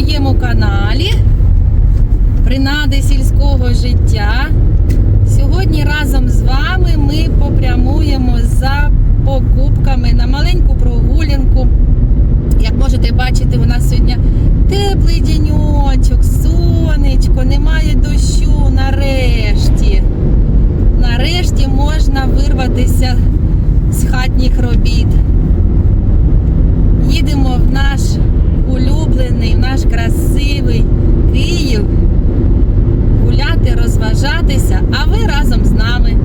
моєму каналі Принади сільського життя. Сьогодні разом з вами ми попрямуємо за покупками на маленьку прогулянку. Як можете бачити, у нас сьогодні теплий діньочок, сонечко, немає дощу нарешті. Нарешті можна вирватися з хатніх робіт. Їдемо в наш улюблений, наш красивий Київ гуляти, розважатися, а ви разом з нами.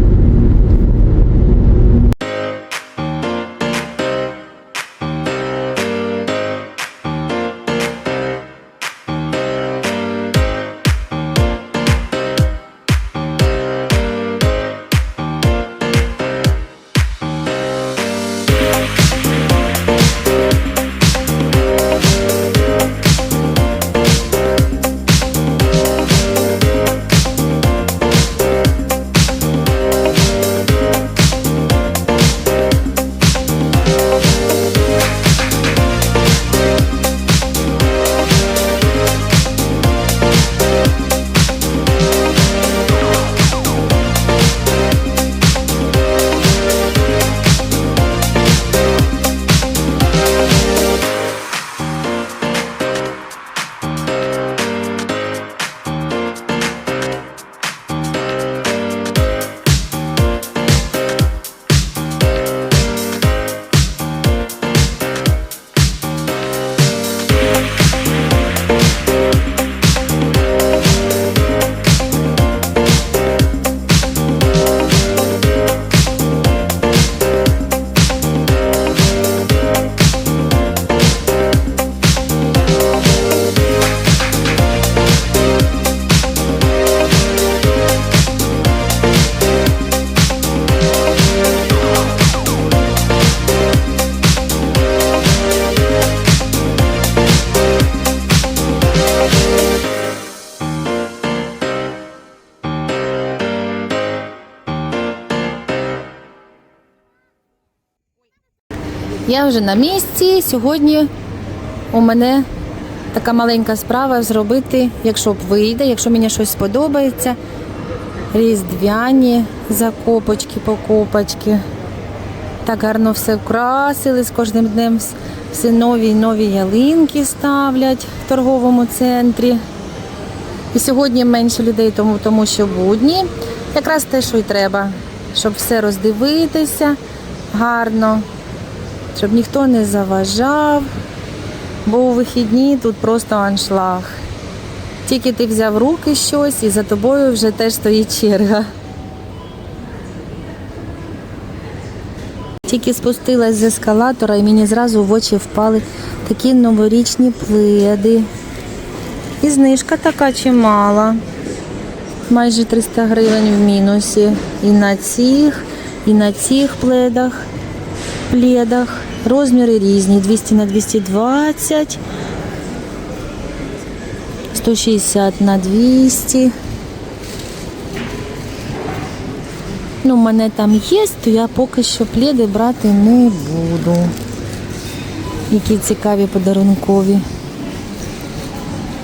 Я вже на місці. Сьогодні у мене така маленька справа зробити, якщо вийде, якщо мені щось сподобається. Різдвяні закопочки, покопочки. Так гарно все вкрасили з кожним днем. Все нові й нові ялинки ставлять в торговому центрі. І сьогодні менше людей, тому, тому що будні. Якраз те, що й треба, щоб все роздивитися гарно, щоб ніхто не заважав, бо у вихідні тут просто аншлаг. Тільки ти взяв руки щось і за тобою вже теж стоїть черга. Тільки спустилась з ескалатора і мені зразу в очі впали такі новорічні пледи. І знижка така чимала. Майже 300 гривень в мінусі. І на цих, і на цих пледах, пледах. Розміри різні. 200 на 220, 160 на 200. Ну, в мене там є, то я поки що пледи брати не буду. Які цікаві подарункові.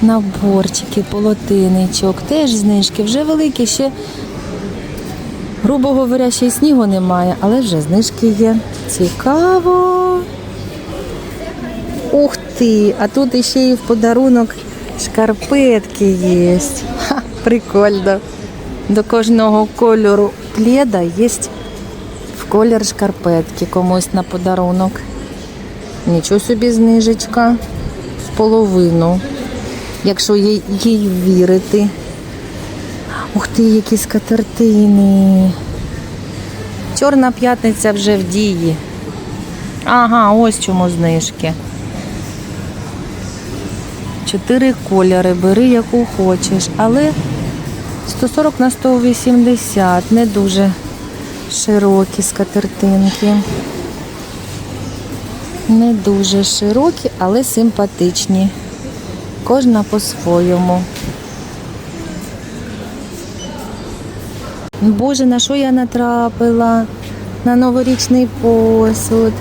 Наборчики, полотиничок, теж знижки, вже великі, ще, грубо говоря, ще й снігу немає, але вже знижки є. Цікаво. Ух ти! А тут іще і в подарунок шкарпетки є. Ха, прикольно. До кожного кольору пледа є в колір шкарпетки комусь на подарунок. Нічого собі знижечка в половину якщо їй вірити. Ух ти, які скатертини. Чорна п'ятниця вже в дії. Ага, ось чому знижки. Чотири кольори, бери яку хочеш, але 140 на 180, не дуже широкі скатертинки. Не дуже широкі, але симпатичні. Кожна по-своєму. Боже, на що я натрапила? На новорічний посуд.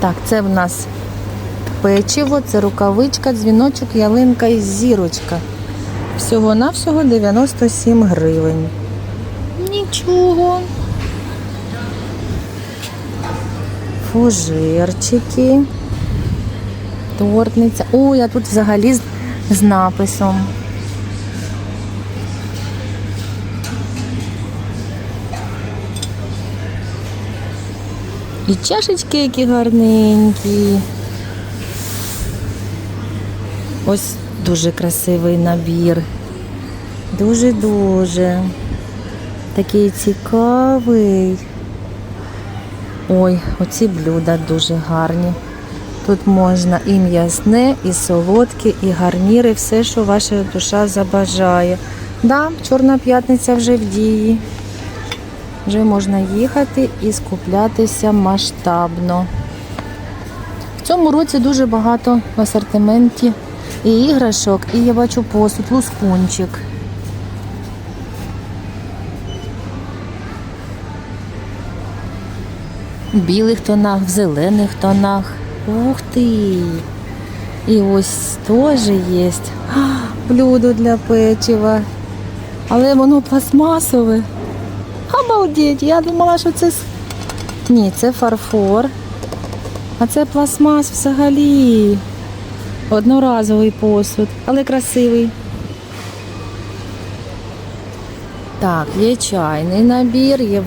Так, це в нас печиво, це рукавичка, дзвіночок, ялинка і зірочка. Всього-навсього 97 гривень. Нічого. Фужерчики. Тортниця. Ой, а тут взагалі з, з написом. І чашечки які гарненькі. Ось дуже красивий набір. Дуже-дуже. Такий цікавий. Ой, оці блюда дуже гарні. Тут можна і м'ясне, і солодке, і гарніри, все, що ваша душа забажає. Да, Чорна п'ятниця вже в дії. Вже можна їхати і скуплятися масштабно. В цьому році дуже багато в асортименті і іграшок, і я бачу посуд, лускунчик. В білих тонах, в зелених тонах. Ух ти! І ось теж є блюдо для печива. Але воно пластмасове. Обалдеть, я думала, що це. Ні, це фарфор. А це пластмас взагалі. Одноразовий посуд, але красивий. Так, є чайний набір, є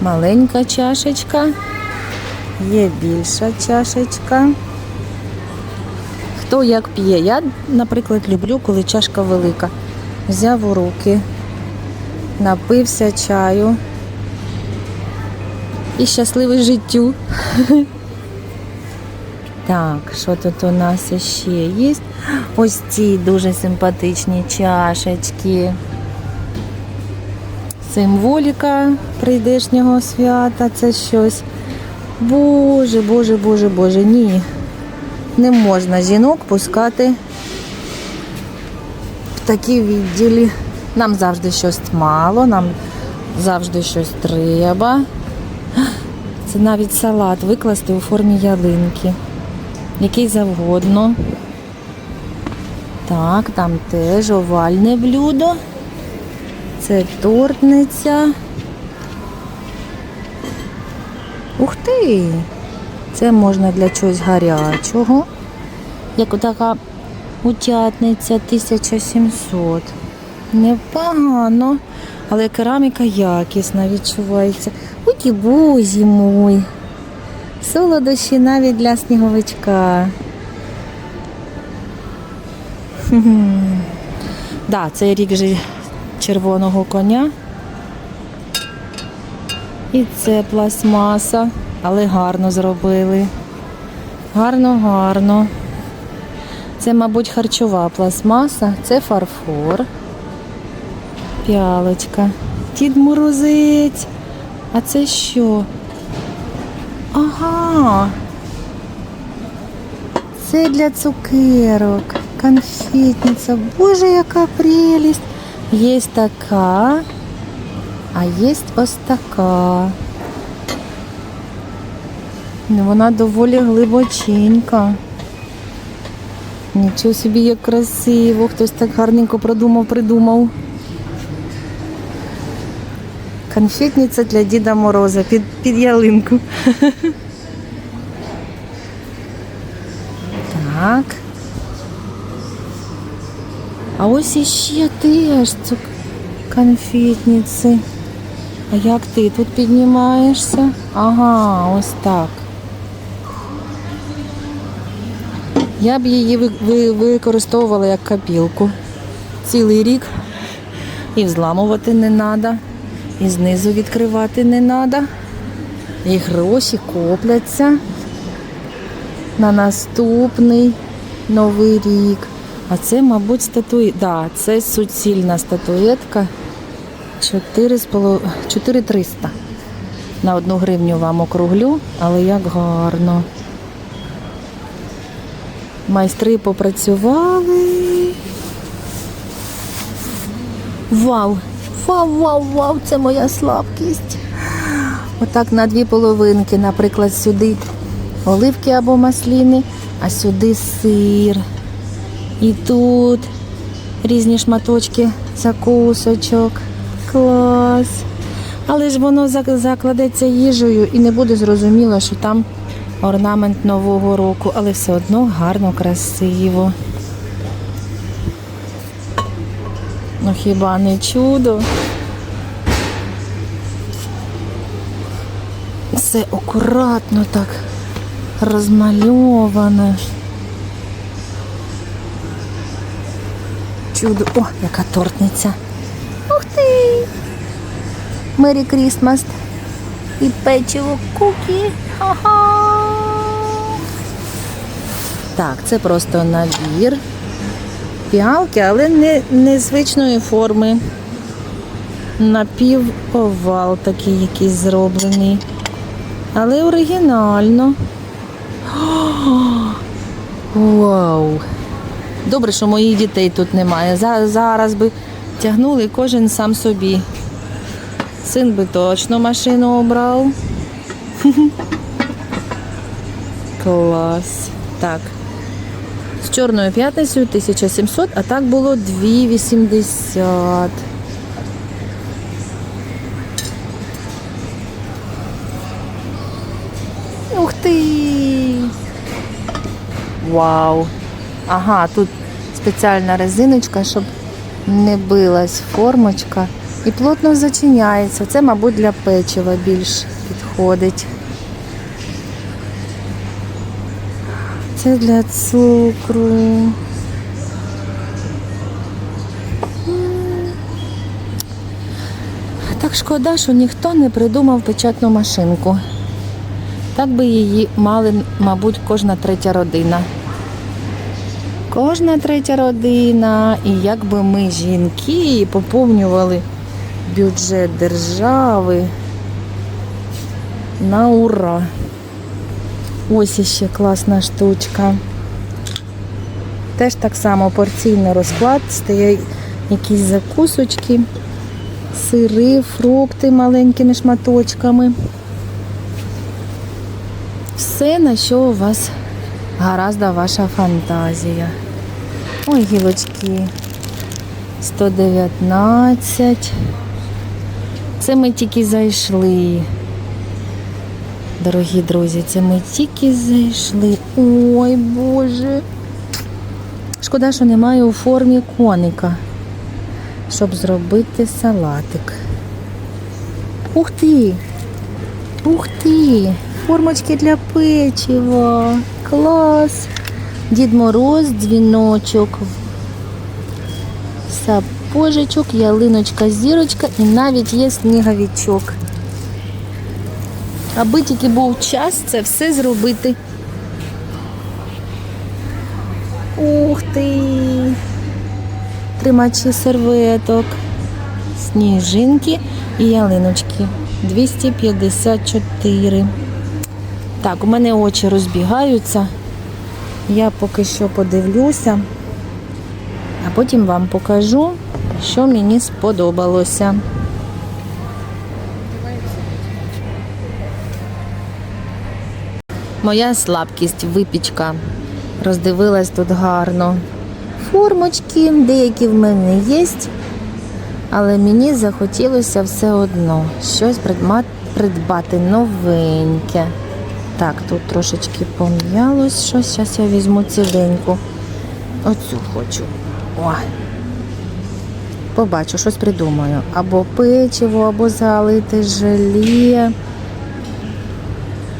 маленька чашечка, є більша чашечка. Хто як п'є? Я, наприклад, люблю, коли чашка велика. Взяв у руки, напився чаю і щасливий життю. Так, що тут у нас ще є? Ось ці дуже симпатичні чашечки. Символіка прийдешнього свята, це щось. Боже, боже, боже, боже, ні. Не можна жінок пускати в такі відділі. Нам завжди щось мало, нам завжди щось треба. Це навіть салат викласти у формі ялинки. Який завгодно. Так, там теж овальне блюдо. Це тортниця. Ух ти! Це можна для чогось гарячого. Як така утятниця 1700. Непогано. Але кераміка якісна відчувається. Уті бузі мой. Солодощі навіть для сніговичка. Хм. Да, це рік же червоного коня. І це пластмаса, але гарно зробили. Гарно, гарно. Це, мабуть, харчова пластмаса, це фарфор. П'ялочка. Дід Морозець. А це що? Ага. Це для цукерок. Конфетниця. Боже, яка прелість. Є така, а є ось така. Ну, Вона доволі глибоченька. Нічого собі як красиво. Хтось так гарненько продумав, придумав. Конфетниця для Діда Мороза під, під ялинку. Так. А ось іще теж конфетниці. А як ти тут піднімаєшся? Ага, ось так. Я б її ви- ви- використовувала як копілку. Цілий рік і взламувати не треба, і знизу відкривати не треба. І гроші копляться на наступний новий рік. А це, мабуть, статуї... Да, це суцільна статуетка 4300. На одну гривню вам округлю, але як гарно. Майстри попрацювали. Вау! Вау, вау, вау, це моя слабкість. Отак на дві половинки, наприклад, сюди оливки або масліни, а сюди сир. І тут різні шматочки закусочок. Клас. Але ж воно закладеться їжею і не буде зрозуміло, що там орнамент Нового року, але все одно гарно, красиво. Хіба не чудо? Все акуратно так розмальоване. Чудо. О, яка тортниця. Ух ти! Мері Крісмас. І печиво кукі. Ха-ха. Так, це просто набір. Піалки, але не незвичної форми. Напівовал такий якийсь зроблений. Але оригінально. Вау! Добре, що моїх дітей тут немає. За- Зараз би тягнули кожен сам собі. Син би точно машину обрав. Клас. Так. Чорною п'ятницею 1700, а так було 2,80. Ух ти! Вау! Ага, тут спеціальна резиночка, щоб не билась формочка. І плотно зачиняється. Це, мабуть, для печива більш підходить. Це для цукру. Так шкода, що ніхто не придумав печатну машинку. Так би її мали, мабуть, кожна третя родина. Кожна третя родина. І як би ми, жінки, поповнювали бюджет держави на ура. Ось іще класна штучка. Теж так само порційний розклад, стоять якісь закусочки, сири, фрукти маленькими шматочками. Все, на що у вас гаразда ваша фантазія. Ой, гілочки. 119. Це ми тільки зайшли. Дорогі друзі, це ми тільки зайшли. Ой, Боже. Шкода, що немає у формі коника, щоб зробити салатик. Ух ти! Ух ти! Формочки для печива. Клас! Дід Мороз, дзвіночок, сапожечок, ялиночка, зірочка і навіть є сніговичок. Аби тільки був час це все зробити. Ух ти! Тримачі серветок, сніжинки і ялиночки. 254. Так, у мене очі розбігаються. Я поки що подивлюся, а потім вам покажу, що мені сподобалося. Моя слабкість випічка. Роздивилась тут гарно. Формочки, деякі в мене є, але мені захотілося все одно щось придбати новеньке. Так, тут трошечки пом'ялось щось. Зараз я візьму ціленьку. Оцю хочу. О. Побачу, щось придумаю. Або печиво, або залити желе.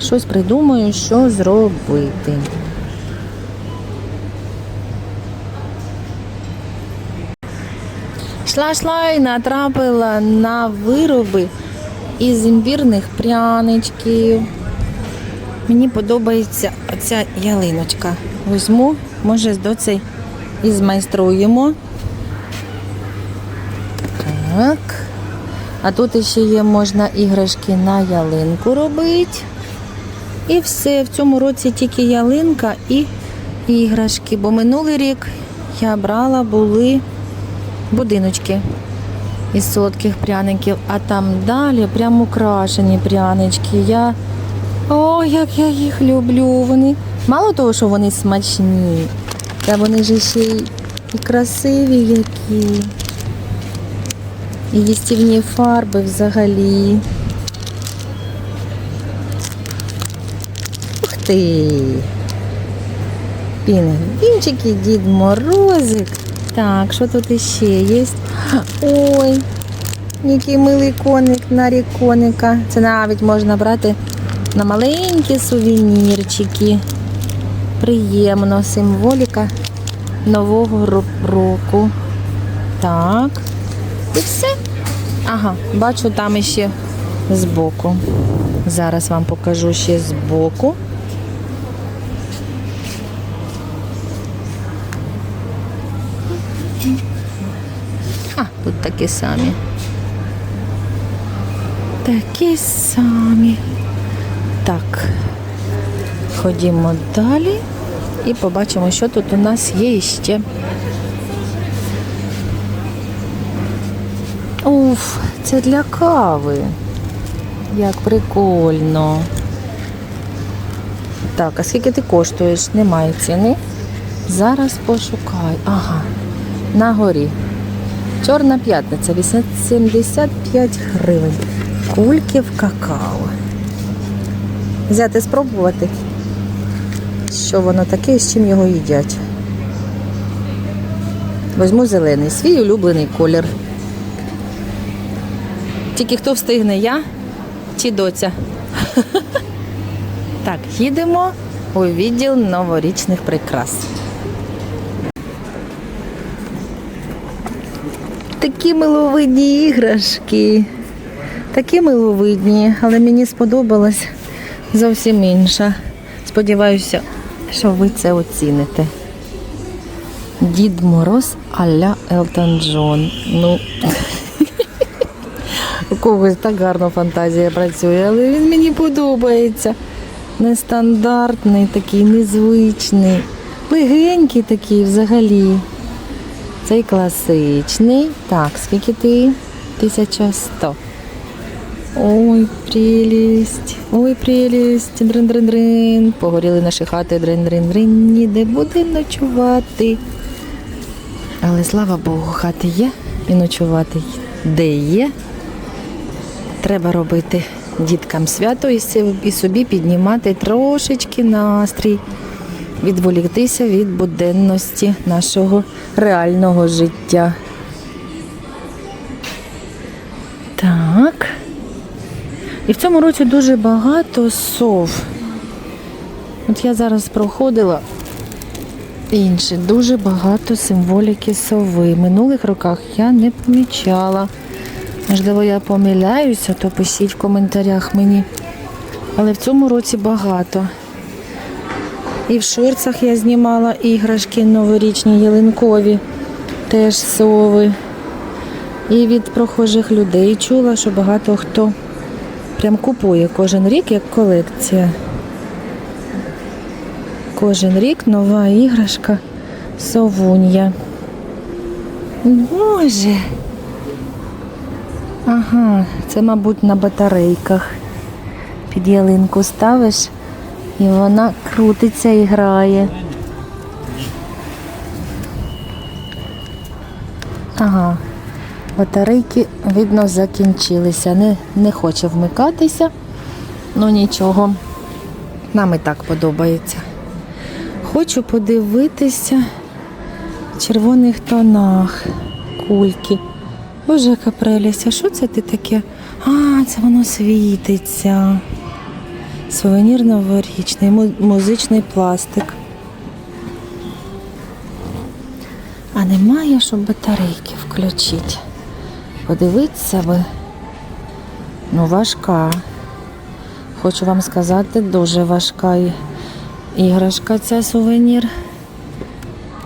Щось придумаю, що зробити. Шла йшла і натрапила на вироби із імбірних пряничків. Мені подобається оця ялиночка. Візьму, може, з доцей і змайструємо. Так. А тут ще є можна іграшки на ялинку робити. І все. В цьому році тільки ялинка і іграшки. Бо минулий рік я брала були будиночки із солодких пряників, а там далі прям украшені прянички. Я... О, як я їх люблю. Вони Мало того, що вони смачні, та вони ж ще й і красиві які. І їстівні фарби взагалі. Ти! Пінгвінчики, Дід Морозик. Так, що тут іще є? Ой, який милий коник на рік коника. Це навіть можна брати на маленькі сувенірчики. Приємно, символіка нового року. Так. І все. Ага, бачу там іще збоку. Зараз вам покажу ще збоку. А, тут такі самі. Такі самі. Так. Ходімо далі і побачимо, що тут у нас є ще. Уф, це для кави. Як прикольно. Так, а скільки ти коштуєш? Немає ціни. Зараз пошукай. Ага, на горі. Чорна п'ятниця, 85 гривень. Кульки в какао. Взяти спробувати, що воно таке і з чим його їдять. Возьму зелений, свій улюблений колір. Тільки хто встигне, я чи доця? Так, їдемо у відділ новорічних прикрас. Такі миловидні іграшки. Такі миловидні, але мені сподобалась зовсім інша. Сподіваюся, що ви це оціните. Дід Мороз а-ля Елтон Джон. Ну, у когось так гарно фантазія працює, але він мені подобається. Нестандартний, такий, незвичний, легенький такий взагалі. Цей класичний. Так, скільки ти? 1100. Ой, прелість, ой, прелість, дрин-дрин-дрин. Погоріли наші хати, дрин-дрин-дрин, ніде буде ночувати. Але слава Богу, хати є і ночувати де є. Треба робити діткам свято і собі піднімати трошечки настрій, відволіктися від буденності нашого реального життя. Так. І в цьому році дуже багато сов. От я зараз проходила інше, дуже багато символіки сови. В минулих роках я не помічала. Можливо, я помиляюся, то пишіть в коментарях мені. Але в цьому році багато. І в шорцах я знімала іграшки новорічні ялинкові, теж сови. І від прохожих людей чула, що багато хто прям купує кожен рік як колекція. Кожен рік нова іграшка совунья. Боже. Ага, це, мабуть, на батарейках. Під ялинку ставиш і вона крутиться і грає. Ага, батарейки, видно, закінчилися. Не, не хоче вмикатися, ну нічого. Нам і так подобається. Хочу подивитися в червоних тонах кульки. Боже, яка що це ти таке? А, це воно світиться. Сувенір новорічний, музичний пластик. А немає, щоб батарейки включити. Подивитися би. Ну, важка. Хочу вам сказати, дуже важка іграшка ця сувенір.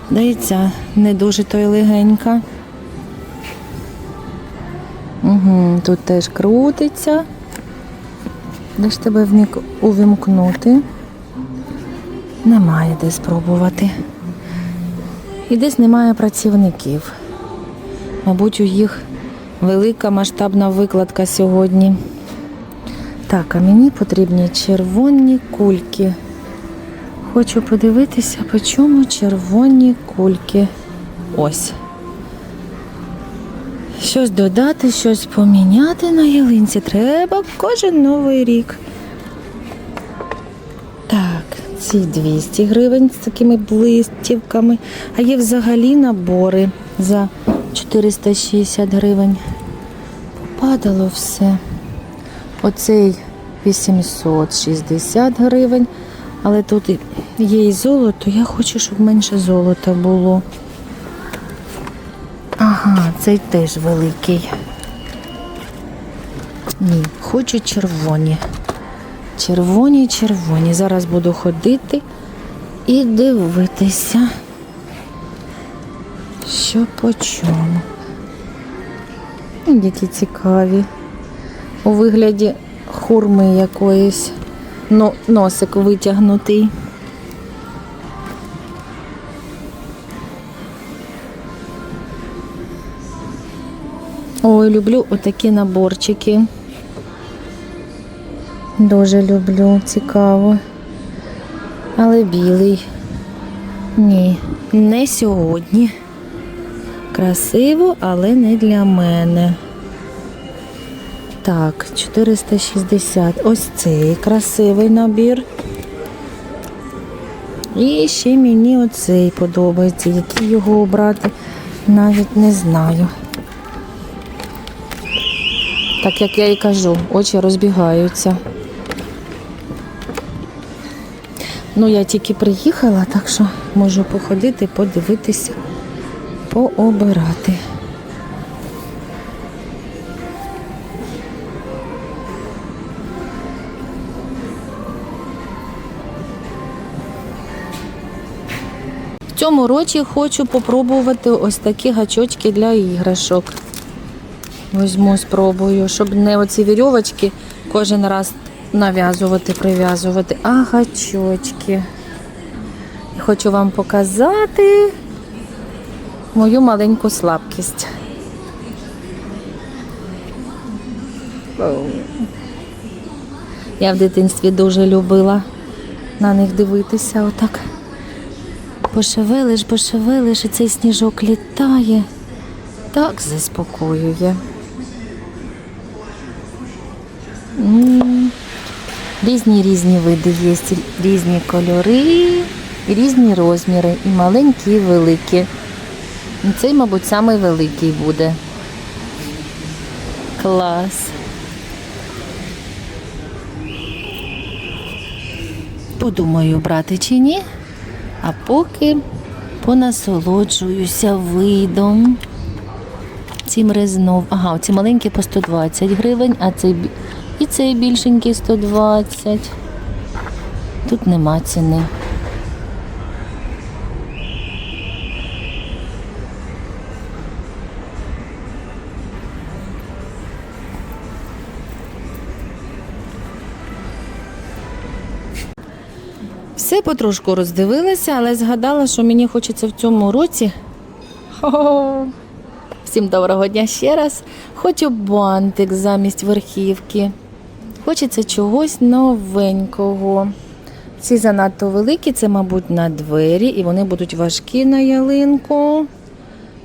Дивіться, не дуже то й легенька. Угу, тут теж крутиться. Де ж тебе вмік... увімкнути? Немає де спробувати. І десь немає працівників. Мабуть, у їх велика масштабна викладка сьогодні. Так, а мені потрібні червоні кульки. Хочу подивитися, по чому червоні кульки. Ось. Щось додати, щось поміняти на ялинці треба кожен новий рік. Так, ці 200 гривень з такими блистівками. А є взагалі набори за 460 гривень. Попадало все. Оцей 860 гривень. Але тут є і золото. Я хочу, щоб менше золота було. Ага, цей теж великий. Ні, хочу червоні. Червоні, червоні. Зараз буду ходити і дивитися, що по чому. Які цікаві. У вигляді хурми якоїсь. Ну, носик витягнутий. Ой, люблю отакі наборчики. Дуже люблю, цікаво. Але білий. Ні, не сьогодні. Красиво, але не для мене. Так, 460. Ось цей красивий набір. І ще мені оцей подобається. Який його обрати, навіть не знаю. Так як я і кажу, очі розбігаються. Ну, я тільки приїхала, так що можу походити, подивитися, пообирати. В цьому році хочу попробувати ось такі гачочки для іграшок. Візьму, спробую, щоб не оці вірьовочки кожен раз нав'язувати, прив'язувати, а гачочки. Хочу вам показати мою маленьку слабкість. Я в дитинстві дуже любила на них дивитися отак. Пошевелиш, пошевелиш, і цей сніжок літає. Так заспокоює. Різні різні види є, різні кольори, різні розміри, і маленькі, і великі. Цей, мабуть, самий великий буде. Клас. Подумаю, брати чи ні. А поки понасолоджуюся видом. Цим резнов. Ага, ці маленькі по 120 гривень, а цей і цей більшенький 120. Тут нема ціни. Все потрошку роздивилася, але згадала, що мені хочеться в цьому році. Всім доброго дня ще раз. Хочу бантик замість верхівки. Хочеться чогось новенького. Ці занадто великі, це, мабуть, на двері, і вони будуть важкі на ялинку.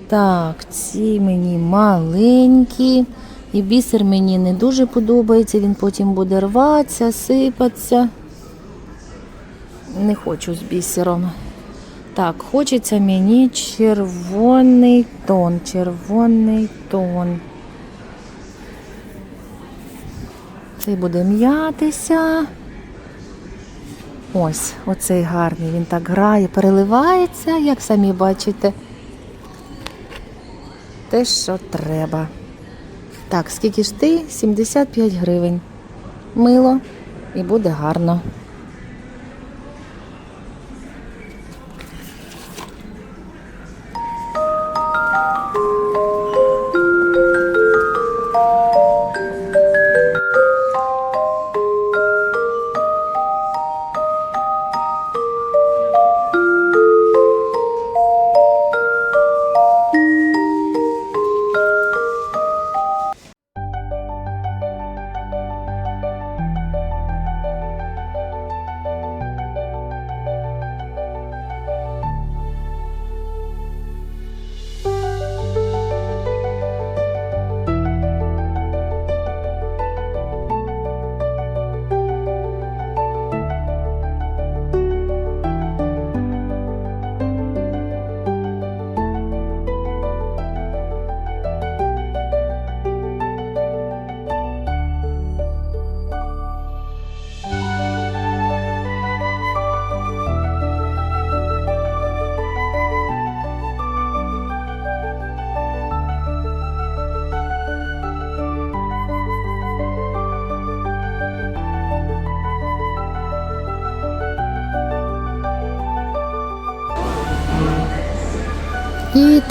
Так, ці мені маленькі. І бісер мені не дуже подобається, він потім буде рватися, сипатися. Не хочу з бісером. Так, хочеться мені червоний тон, червоний тон. Цей буде м'ятися. Ось, оцей гарний, він так грає, переливається, як самі бачите. Те, що треба. Так, скільки ж ти? 75 гривень. Мило і буде гарно.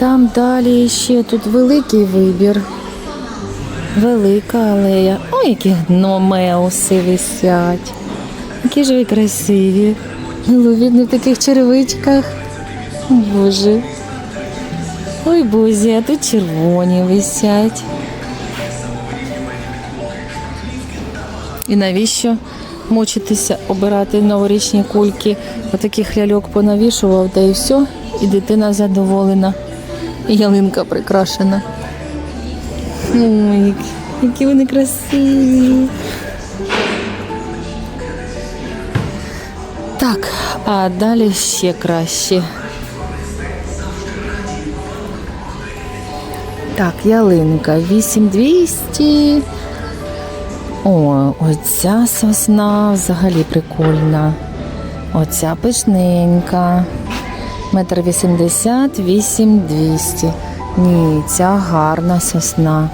Там далі ще тут великий вибір. Велика алея. Ой, які гномеуси висять. Які ж ви красиві. Миловідні в таких черевичках. Боже. Ой, бузі, а тут червоні висять. І навіщо мучитися, обирати новорічні кульки? Отаких ляльок понавішував, та і все, і дитина задоволена. Ялинка прикрашена. Ой, які вони красиві. Так, а далі ще краще. Так, ялинка 8200. О, оця сосна взагалі прикольна. Оця пишненька. Метр вісімдесят, вісім двісті. Ні, ця гарна сосна.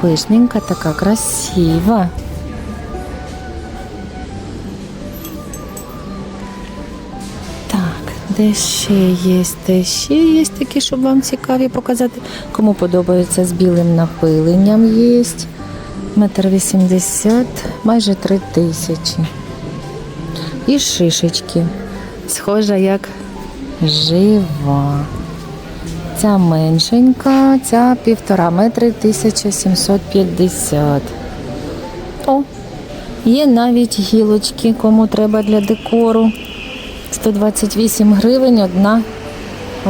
Пишненька така красива. Так, де ще є? Де ще є такі, щоб вам цікаві показати. Кому подобається з білим напиленням є. Метр вісімдесят, майже три тисячі. І шишечки. Схожа як жива. Ця меншенька, ця півтора метри 1750. О, є навіть гілочки, кому треба для декору. 128 гривень одна,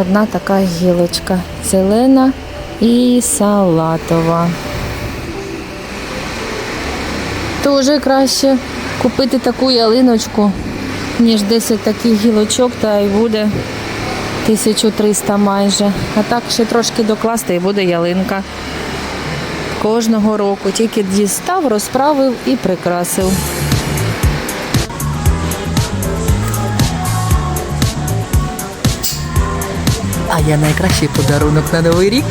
одна така гілочка. Зелена і салатова. Дуже краще купити таку ялиночку, ніж 10 таких гілочок, та й буде 1300 майже. А так ще трошки докласти і буде ялинка. Кожного року тільки дістав, розправив і прикрасив. А я найкращий подарунок на новий рік